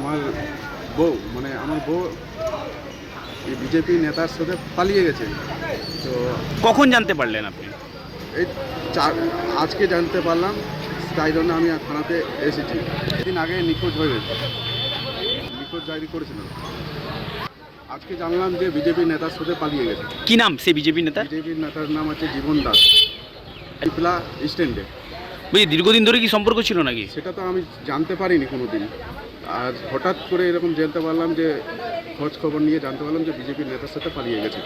আমার বউ মানে আমার বউ এই বিজেপি নেতার সাথে পালিয়ে গেছে। তো কখন জানতে পারলেন আপনি? এই চার আজকে জানতে পারলাম তাই জন্য আমি থানাতে এসেছি। দিন আগে নিখোঁজ হয়ে গেছে। নিখোঁজ জারি করেছিল আজকে জানলাম যে বিজেপি নেতার সাথে পালিয়ে গেছে। কি নাম সে বিজেপি নেতা? বিজেপির নেতার নাম হচ্ছে জীবন দাস। পিপলা স্ট্যান্ডে বুঝলি দীর্ঘদিন ধরে কি সম্পর্ক ছিল নাকি? সেটা তো আমি জানতে পারিনি কোনো দিন আর হঠাৎ করে এরকম জানতে পারলাম যে খোঁজ খবর নিয়ে জানতে পারলাম যে বিজেপির নেতার সাথে পালিয়ে গেছে।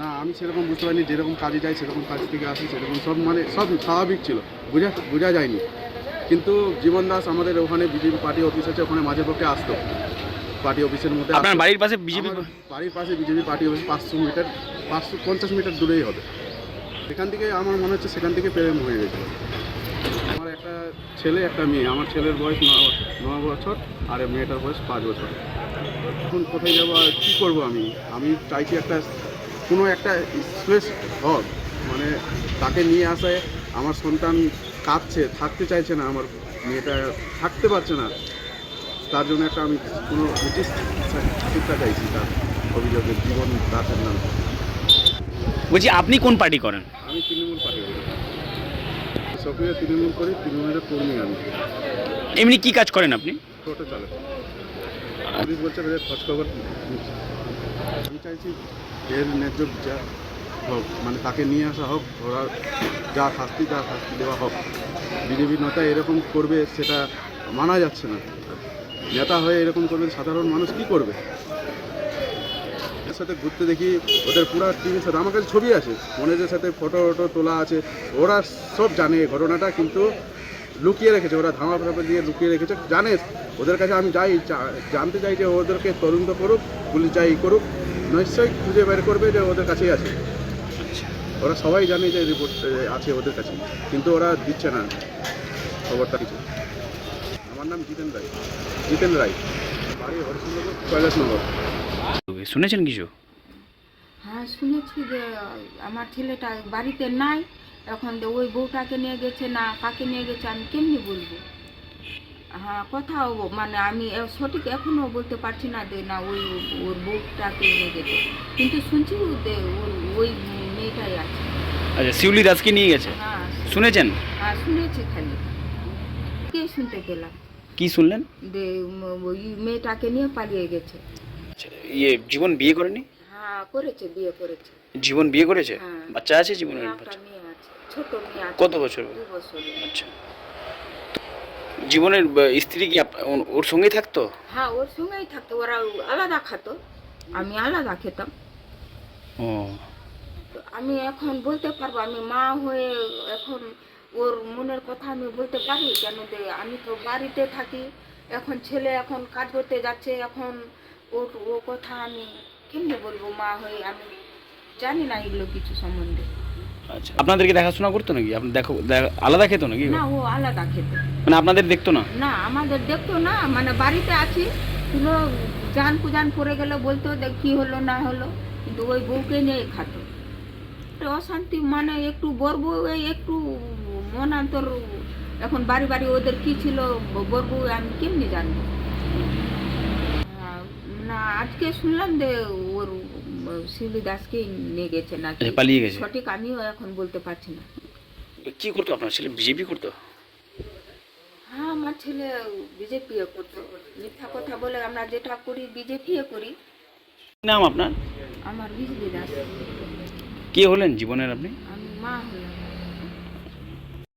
না আমি সেরকম বুঝতে পারিনি যেরকম কাজে যাই সেরকম কাজ থেকে আসি সেরকম সব মানে সব স্বাভাবিক ছিল বোঝা বোঝা যায়নি। কিন্তু জীবন দাস আমাদের ওখানে বিজেপি পার্টি অফিস আছে ওখানে মাঝে পক্ষে আসতো। পার্টি অফিসের মধ্যে আপনার বাড়ির পাশে বিজেপি বাড়ির পাশে বিজেপি পার্টি অফিস পাঁচশো মিটার পাঁচশো পঞ্চাশ মিটার দূরেই হবে। সেখান থেকে আমার মনে হচ্ছে সেখান থেকে প্রেম হয়ে গেছে। একটা ছেলে একটা মেয়ে। আমার ছেলের বয়স ন- বছর আর মেয়েটার বয়স পাঁচ বছর। এখন কোথায় যাব আর কী করব আমি? আমি চাইছি একটা কোনো একটা স্পেস হোক। মানে তাকে নিয়ে আসায় আমার সন্তান কাঁদছে থাকতে চাইছে না আমার মেয়েটা থাকতে পারছে না। তার জন্য একটা আমি কোনো শিক্ষা চাইছি তার অভিযোগের জীবন দাসের নাম। বলছি আপনি কোন পার্টি করেন? আমি তৃণমূল পার্টি করি। সক্রিয় তৃণমূল করি তৃণমূলের কর্মী আমি। এমনি কি কাজ করেন আপনি? টোটো চালাচ্ছি পুলিশ বলছে যে খোঁজ খবর আমি চাইছি এর ন্যায্য বিচার হোক মানে তাকে নিয়ে আসা হোক ওরা যা শাস্তি যা শাস্তি দেওয়া হোক। বিজেপি নেতা এরকম করবে সেটা মানা যাচ্ছে না। নেতা হয়ে এরকম করবে সাধারণ মানুষ কি করবে? সাথে ঘুরতে দেখি ওদের পুরা টিভির সাথে। আমার কাছে ছবি আছে মনের সাথে ফটো টটো তোলা আছে। ওরা সব জানে ঘটনাটা কিন্তু লুকিয়ে রেখেছে ওরা ধামা ফাঁপা দিয়ে লুকিয়ে রেখেছে জানে। ওদের কাছে আমি যাই জানতে চাই যে ওদেরকে তদন্ত করুক পুলিশ যাই করুক নিশ্চয়ই খুঁজে বের করবে যে ওদের কাছেই আছে। ওরা সবাই জানে যে রিপোর্ট আছে ওদের কাছে কিন্তু ওরা দিচ্ছে না খবরটা কিছু। আমার নাম জিতেন রায়। জিতেন রায়। শুনেছেন কিছু? হ্যাঁ শুনেছি যে আমার ছেলেটা বাড়িতে নাই এখন যে ওই বউটাকে নিয়ে গেছে না কাকে নিয়ে গেছে আমি কেমনি বলব? হ্যাঁ কোথাও মানে আমি সঠিক এখনও বলতে পারছি না যে না ওই ওর বউটাকে নিয়ে গেছে। কিন্তু শুনছি ওই মেয়েটাই আছে। আচ্ছা শিউলি দাসকে নিয়ে গেছে? হ্যাঁ শুনেছেন? হ্যাঁ শুনেছি খালি। কে শুনতে পেলাম? কি শুনলেন? যে উম, ওই মেয়েটাকে নিয়ে পালিয়ে গেছে। আচ্ছা ইয়ে জীবন বিয়ে করেনি? হ্যাঁ করেছে বিয়ে করেছে। জীবন বিয়ে করেছে? হ্যাঁ। বাচ্চা আছে জীবনের একটা বাচ্চা? মেয়ে আছে ছোট মেয়ে আছে। কত বছর? দু আচ্ছা। জীবনের স্ত্রী কি আপ- ওর- ওর সঙ্গেই থাকতো? হ্যাঁ ওর সঙ্গেই থাকতো ওরা আলাদা খাতো। আমি আলাদা খেতাম। ও। তো আমি এখন বলতে পারব আমি মা হয়ে এখন ওর মনের কথা আমি বলতে পারি কেন যে আমি তো বাড়িতে থাকি এখন ছেলে এখন কাজ করতে যাচ্ছে এখন ওর ও কথা আমি কেমনে বলব মা হয়ে আমি জানি না এগুলো কিছু সম্বন্ধে। আচ্ছা আপনাদেরকে দেখাশোনা করতো নাকি? আপনি দেখো আলাদা খেতো নাকি? না ও আলাদা খেত। মানে আপনাদের দেখতো না? না আমাদের দেখতো না মানে বাড়িতে আছি কোনো জান কুজান পড়ে গেলে বলতো কী হলো না হলো কিন্তু ওই বউকে নিয়ে খাতো। অশান্তি মানে একটু বরবু একটু মনান্তর এখন বাড়ি বাড়ি ওদের কি ছিল বরবু আমি কেমনি জানব? না আজকে শুনলাম যে ওর শিউলি দাসকে নিয়ে গেছে না আচ্ছা, পালিয়ে গেছে। সঠিক আমিও এখন বলতে পারছি না। কি করতো আপনার ছেলে? বিজেপি করতো? হ্যাঁ আমার ছেলে বিজেপি করতো। মিথ্যা কথা বলে আমরা যেটা করি বিজেপি করি। নাম আপনার? আমার বিজলি দাস। কে হলেন জীবনের আপনি? আমি মা হলাম।